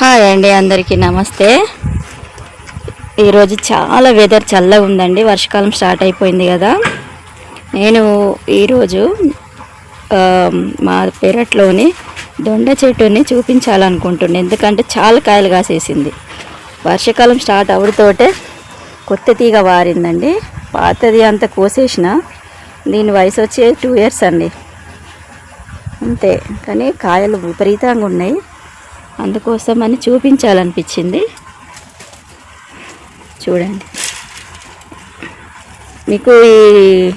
Hi అండి అందరికీ నమస్తే. ఈరోజు చాలా వెదర్ చల్లగా ఉందండి వర్షాకాలం స్టార్ట్ అయిపోయింది కదా. నేను ఈరోజు మా పెరట్లోని దొండ చెట్టుని చూపించాలనుకుంటున్నాను ఎందుకంటే చాలా కాయలు కాసేసింది. వర్షాకాలం స్టార్ట్ అవడంతోటే కొత్త తీగ వారిందండి. పాతది అంత కోసేసిన. దీని వయసు వచ్చే టూ ఇయర్స్ అండి. అంతే. కానీ కాయలు విపరీతంగా ఉన్నాయి. అందుకోసం అని చూపించాలనిపించింది. చూడండి. మీకు ఈ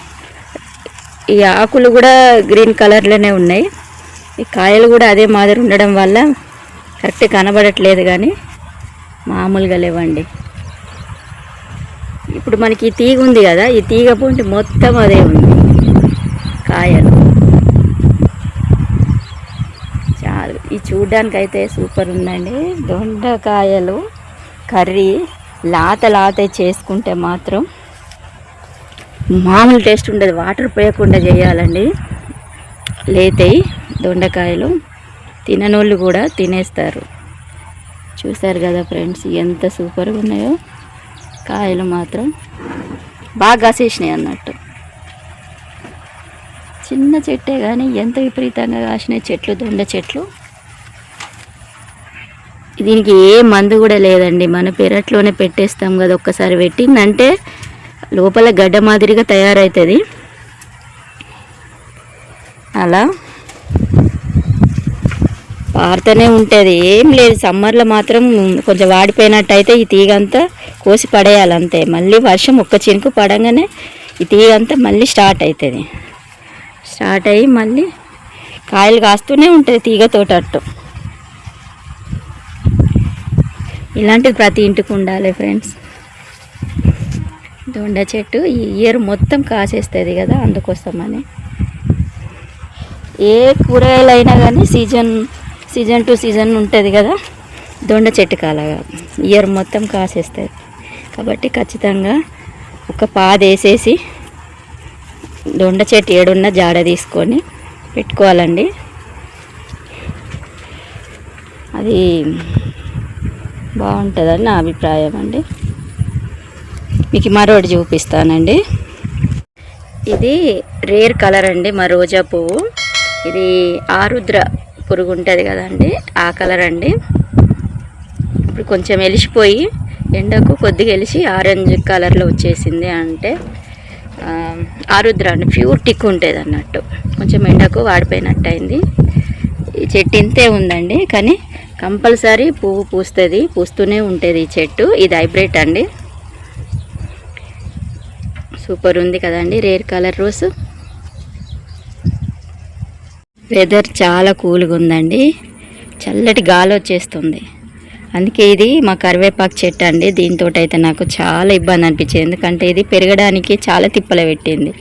ఈ ఆకులు కూడా గ్రీన్ కలర్లోనే ఉన్నాయి. ఈ కాయలు కూడా అదే మాదిరి ఉండడం వల్ల కరెక్ట్ కనబడట్లేదు కానీ మామూలుగా లేవండి. ఇప్పుడు మనకి ఈ తీగ ఉంది కదా ఈ తీగ పూంటి మొత్తం అదే ఉంది. కాయలు. చూడ్డానికైతే చూడ్డానికి అయితే సూపర్ ఉందండి. దొండకాయలు కర్రీ లాత లాత చేసుకుంటే మాత్రం మామూలు టేస్ట్ ఉండదు. వాటర్ పోయకుండా చేయాలండి. లేతాయి దొండకాయలు తిననోళ్ళు కూడా తినేస్తారు. చూసారు కదా ఫ్రెండ్స్ ఎంత సూపర్గా ఉన్నాయో. కాయలు మాత్రం బాగా కాసేసినాయి అన్నట్టు. చిన్న చెట్టే కానీ ఎంత విపరీతంగా కాసినాయి చెట్లు దొండ చెట్లు. దీనికి ఏ మందు కూడా లేదండి. మన పెరట్లోనే పెట్టేస్తాం కదా ఒక్కసారి పెట్టిందంటే లోపల గడ్డ మాదిరిగా తయారవుతుంది అలా పారుతూనే ఉంటుంది. ఏం లేదు సమ్మర్లో మాత్రం కొంచెం వాడిపోయినట్టయితే ఈ తీగ అంతా కోసి పడేయాలి అంతే మళ్ళీ వర్షం ఒక్క చినుకు పడంగానే ఈ తీగ అంతా మళ్ళీ స్టార్ట్ అవుతుంది స్టార్ట్ అయ్యి మళ్ళీ కాయలు కాస్తూనే ఉంటుంది తీగ అట్టు ఇలాంటిది ప్రతి ఇంటికి ఉండాలి ఫ్రెండ్స్ దొండ చెట్టు ఈ ఇయర్ మొత్తం కాసేస్తుంది కదా అందుకోసమని. ఏ కూరగాయలు అయినా కానీ సీజన్ సీజన్ టు సీజన్ ఉంటుంది కదా దొండ చెట్టు కాలగా ఇయర్ మొత్తం కాసేస్తుంది. కాబట్టి ఖచ్చితంగా ఒక పాదేసేసి దొండ చెట్టు ఏడున్న జాడ తీసుకొని పెట్టుకోవాలండి. అది బాగుంటుందని నా అభిప్రాయం అండి. మీకు మరొకటి చూపిస్తానండి. ఇది రేర్ కలర్ అండి మా రోజా పువ్వు. ఇది ఆరుద్ర పురుగు ఉంటుంది కదండి ఆ కలర్ అండి. ఇప్పుడు కొంచెం వెలిసిపోయి ఎండకు కొద్దిగా వెలిసి ఆరెంజ్ కలర్లో వచ్చేసింది అంటే ఆరుద్ర అండి ప్యూర్ టిక్ ఉంటుంది అన్నట్టు. కొంచెం ఎండకు వాడిపోయినట్టు అయింది ఈ చెట్టు ఇంతే ఉందండి కానీ కంపల్సరీ పువ్వు పూస్తుంది పూస్తూనే ఉంటుంది ఈ చెట్టు. ఇది హైబ్రిడ్ అండి. సూపర్ ఉంది కదండి రేర్ కలర్ రోస్. వెదర్ చాలా కూల్గా ఉందండి. చల్లటి గాలి వచ్చేస్తుంది. అందుకే ఇది మా కరివేపాకు చెట్టు అండి. దీంతో అయితే నాకు చాలా ఇబ్బంది అనిపించింది. ఎందుకంటే ఇది పెరగడానికి చాలా తిప్పలు పెట్టింది.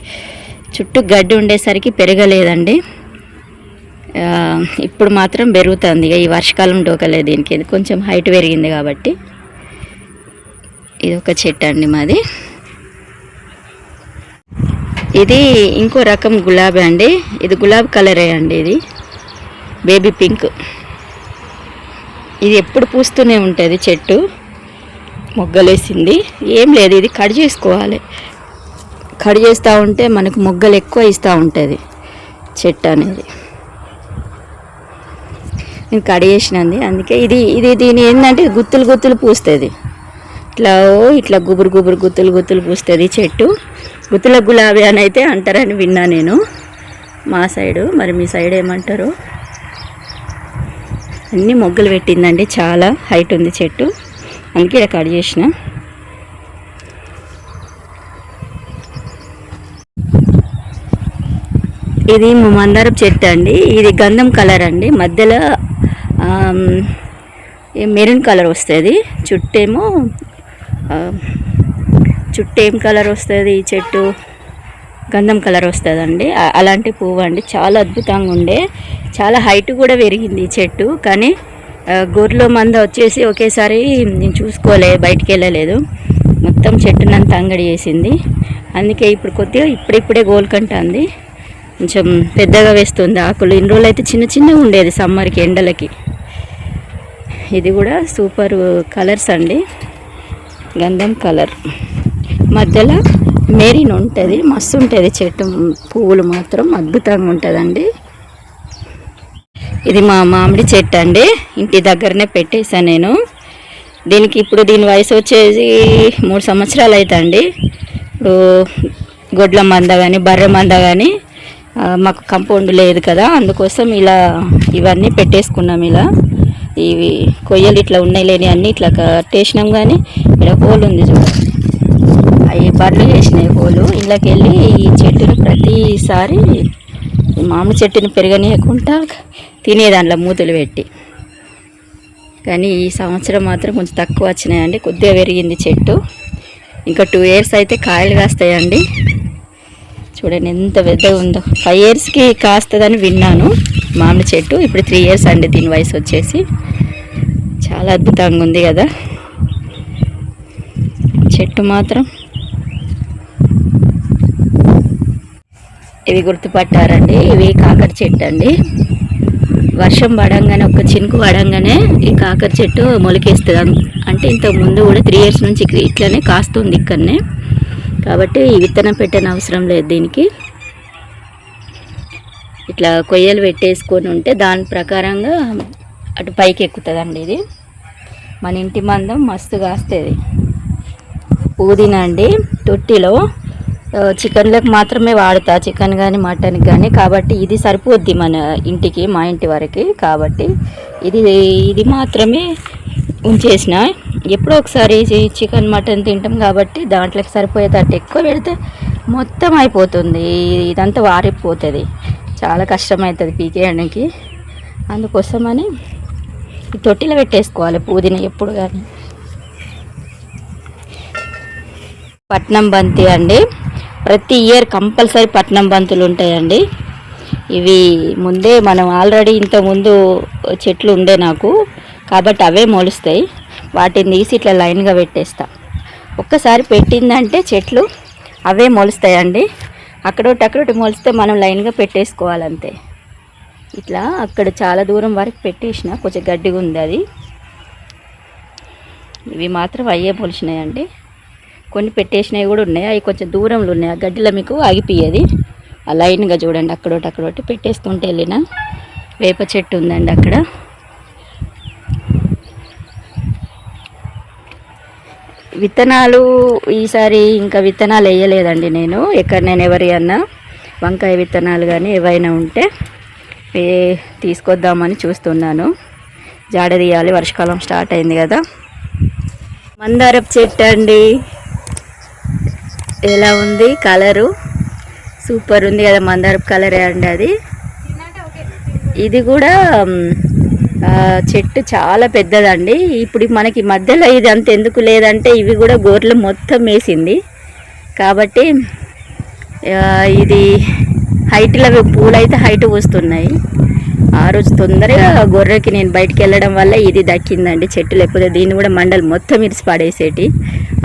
చుట్టూ గడ్డి ఉండేసరికి పెరగలేదండి. ఇప్పుడు మాత్రం పెరుగుతుంది. ఇక ఈ వర్షకాలం డోకలేదు దీనికి. కొంచెం హైట్ పెరిగింది కాబట్టి. ఇది ఒక చెట్టు అండి మాది. ఇది ఇంకో రకం గులాబీ అండి. ఇది గులాబీ కలరే అండి ఇది. Baby pink. ఇది ఎప్పుడు పూస్తూనే ఉంటుంది చెట్టు. మొగ్గలేసింది. ఏం లేదు ఇది కట్ చేసుకోవాలి. కట్ చేస్తూ ఉంటే మనకు మొగ్గలు ఎక్కువ ఇస్తూ ఉంటుంది చెట్టు అనేది. నేను కట్ అందుకే ఇది ఇది దీని ఏంటంటే గుత్తులు గుత్తులు పూస్తుంది. ఇట్లా ఓ ఇట్లా గుబురు గుబురు గుత్తులు గుత్తులు పూస్తుంది చెట్టు. గుత్తుల గులాబీ అని అయితే అంటారని విన్నా నేను. మా సైడు మరి మీ సైడ్ ఏమంటారు? అన్ని మొగ్గలు పెట్టిందండి చాలా హైట్ ఉంది చెట్టు. అందుకే ఇక్కడ కట్ చేసిన. ఇది మందారం చెట్టు అండి. ఇది గంధం కలర్ అండి. మధ్యలో మెరూన్ కలర్ వస్తుంది. చుట్టేమో చుట్టేం చుట్టూ ఏం కలర్ వస్తుంది ఈ చెట్టు గంధం కలర్ వస్తుందండి. అలాంటి పువ్వు అండి. చాలా అద్భుతంగా ఉండే. చాలా హైట్ కూడా పెరిగింది ఈ చెట్టు. కానీ గొర్రెలో మంద వచ్చేసి ఒకేసారి నేను చూసుకోలే బయటికి వెళ్ళలేదు. మొత్తం చెట్టునంతా అంగడి చేసింది. అందుకే ఇప్పుడు కొద్దిగా ఇప్పుడిప్పుడే గోల్కంటుంది. కొంచెం పెద్దగా వేస్తుంది ఆకులు. ఇన్ని రోజులు అయితే చిన్న చిన్నగా ఉండేది సమ్మర్కి ఎండలకి. ఇది కూడా సూపర్ కలర్స్ అండి. గంధం కలర్. మధ్యలో మెరీన్ ఉంటుంది మస్తు ఉంటుంది చెట్టు పువ్వులు మాత్రం అద్భుతంగా ఉంటుందండి. ఇది మా మామిడి చెట్టు అండి ఇంటి దగ్గరనే పెట్టేశాను నేను. దీనికి ఇప్పుడు దీని వయసు వచ్చేసి మూడు సంవత్సరాలు అవుతుందండి ఇప్పుడు గొడ్ల మంద కానీ బర్రె మంద కానీ మాకు కంపౌండ్ లేదు కదా అందుకోసం ఇలా ఇవన్నీ పెట్టేసుకున్నాం ఇలా. ఇవి కొయ్యలు ఇట్లా ఉన్నాయి లేని అన్నీ ఇట్లా కట్టేసినాం కానీ ఇక్కడ హోల్ ఉంది చూడండి అవి బర్రెలు వేసినాయి హోలు. ఇళ్ళకి వెళ్ళి ఈ చెట్టును ప్రతిసారి మామిడి చెట్టుని పెరగనీయకుండా తినే దాంట్లో మూతులు పెట్టి. కానీ ఈ సంవత్సరం మాత్రం కొంచెం తక్కువ వచ్చినాయండి. కొద్దిగా పెరిగింది చెట్టు. ఇంకా టూ ఇయర్స్ అయితే కాయలు కాస్తాయండి. చూడండి ఎంత పెద్దగా ఉందో ఫైవ్ ఇయర్స్కి కాస్తుందని విన్నాను. మామిడి చెట్టు. ఇప్పుడు త్రీ ఇయర్స్ అండి దీని వయసు వచ్చేసి. చాలా అద్భుతంగా ఉంది కదా. చెట్టు మాత్రం. ఇవి గుర్తుపట్టారండి. ఇవి కాకర చెట్టు అండి. వర్షం పడంగానే ఒక చినుకు పడంగానే ఈ కాకర చెట్టు మొలకేస్తుంది. అంటే ఇంతకు ముందు కూడా త్రీ ఇయర్స్ నుంచి ఇట్లనే కాస్తుంది ఇక్కడనే. కాబట్టి ఈ విత్తనం పెట్టని అవసరం లేదు దీనికి. ఇట్లా కొయ్యలు పెట్టేసుకొని ఉంటే దాని ప్రకారంగా అటు పైకి ఎక్కుతుందండి ఇది. మన ఇంటి మందం మస్తు కాస్తుంది. పుదీనా అండి తొట్టిలో చికెన్లకు మాత్రమే వాడతా చికెన్ కానీ మటన్ కానీ కాబట్టి ఇది సరిపోద్ది మన ఇంటికి మా ఇంటి వరకు. కాబట్టి ఇది ఇది మాత్రమే ఉంచేసిన. ఎప్పుడో ఒకసారి చికెన్ మటన్ తింటాం కాబట్టి దాంట్లోకి సరిపోయేటట్టు ఎక్కువ పెడితే మొత్తం అయిపోతుంది. ఇదంతా వారిపోతుంది. చాలా కష్టమవుతుంది పీకేయడానికి అందుకోసమని ఈ తొట్టిలో పెట్టేసుకోవాలి పుదీనా ఎప్పుడు కానీ పట్నం బంతి అండి. ప్రతి ఇయర్ కంపల్సరీ పట్నం బంతులు ఉంటాయండి. ఇవి ముందే మనం ఆల్రెడీ ఇంతకుముందు చెట్లు ఉండే నాకు. కాబట్టి అవే మొలుస్తాయి. వాటిని తీసి ఇట్లా లైన్గా పెట్టేస్తా. ఒక్కసారి పెట్టిందంటే చెట్లు అవే మొలుస్తాయండి. అక్కడోటి అక్కడోటి మొలిస్తే మనం లైన్గా పెట్టేసుకోవాలంతే. ఇట్లా అక్కడ చాలా దూరం వరకు పెట్టేసిన కొంచెం గడ్డిగా ఉంది అది. ఇవి మాత్రం అయ్యే మొలిచినాయండి. కొన్ని పెట్టేసినవి కూడా ఉన్నాయి. అవి కొంచెం దూరంలో ఉన్నాయి. ఆ గడ్డిలో మీకు ఆగిపోయేది. ఆ లైన్గా చూడండి అక్కడోటి అక్కడోటి పెట్టేస్తుంటే వెళ్ళిన వేప చెట్టు ఉందండి అక్కడ. విత్తనాలు ఈసారి ఇంకా విత్తనాలు వేయలేదండి నేను. ఎక్కడ నేను ఎవరి అన్నా వంకాయ విత్తనాలు కానీ ఏవైనా ఉంటే ఏ తీసుకొద్దామని చూస్తున్నాను. జాడ తీయాలి వర్షాకాలం స్టార్ట్ అయింది కదా. మందారపు చెట్టు అండి. ఎలా ఉంది? కలరు సూపర్ ఉంది కదా మందారపు కలరే అండి అది. ఇది కూడా చెట్టు చాలా పెద్దదండి. ఇప్పుడు మనకి మధ్యలో ఇది అంత ఎందుకు లేదంటే ఇవి కూడా గోర్లు మొత్తం వేసింది. కాబట్టి ఇది హైట్లో పూలు అయితే హైట్ వస్తున్నాయి. ఆ రోజు తొందరగా గొర్రెకి నేను బయటికి వెళ్ళడం వల్ల ఇది దక్కిందండి చెట్టు. లేకపోతే దీన్ని కూడా మండలు మొత్తం ఇరిసి పడేసేటి.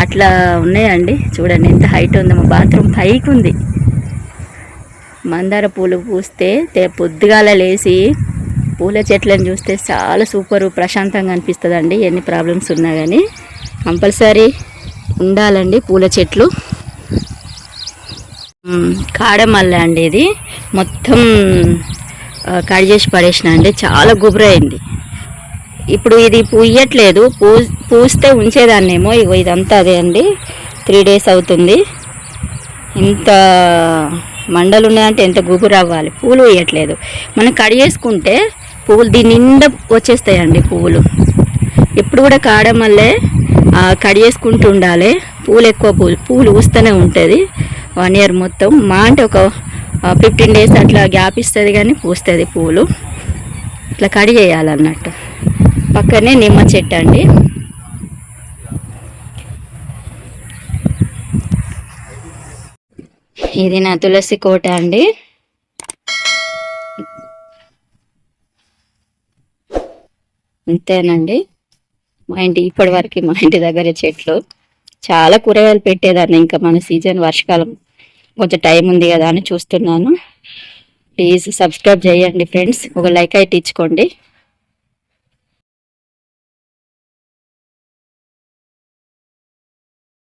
అట్లా ఉన్నాయండి. చూడండి ఎంత హైట్ ఉందో. మా బాత్రూమ్ పైకి ఉంది మందార పూలు పూస్తే పొద్దుగాల లేచి పూల చెట్లను చూస్తే చాలా సూపర్ ప్రశాంతంగా అనిపిస్తుందండి. ఎన్ని ప్రాబ్లమ్స్ ఉన్నా కానీ కంపల్సరీ ఉండాలండి పూల చెట్లు. కాడమల్ల అండి ఇది. మొత్తం కట్ చేసి పడేసిన అండి. చాలా గుబురైంది ఇప్పుడు ఇది పూయట్లేదు. పూ పూస్తే ఉంచేదాన్నేమో ఇగో ఇదంతా అదే అండి. త్రీ డేస్ అవుతుంది. ఇంత మండలు ఉన్నాయంటే ఎంత గుబురు అవ్వాలి. పూలు వేయట్లేదు. మనం కట్ చేసుకుంటే పువ్వులు దీని నిండా వచ్చేస్తాయండి పువ్వులు. ఎప్పుడు కూడా కాడం వల్లే కట్ ఉండాలి. పూలు ఎక్కువ పూలు పూలు పూస్తూనే ఉంటుంది. వన్ ఇయర్ మొత్తం. మా అంటే ఒక ఫిఫ్టీన్ డేస్ అట్లా గ్యాప్ ఇస్తుంది కానీ పూస్తుంది పూలు ఇట్లా కట్ చేయాలన్నట్టు. పక్కనే నిమ్మ చెట్టు అండి. ఇది నా తులసి కోట అండి. అంతేనండి. మా ఇంటి ఇప్పటి వరకు మా ఇంటి దగ్గర చెట్లు. చాలా కూరగాయలు పెట్టేదాన్ని ఇంకా మన సీజన్ వర్షకాలం. కొంచెం టైం ఉంది కదా అని చూస్తున్నాను. ప్లీజ్ సబ్స్క్రైబ్ చేయండి ఫ్రెండ్స్. ఒక లైక్ అయితే ఇచ్చుకోండి.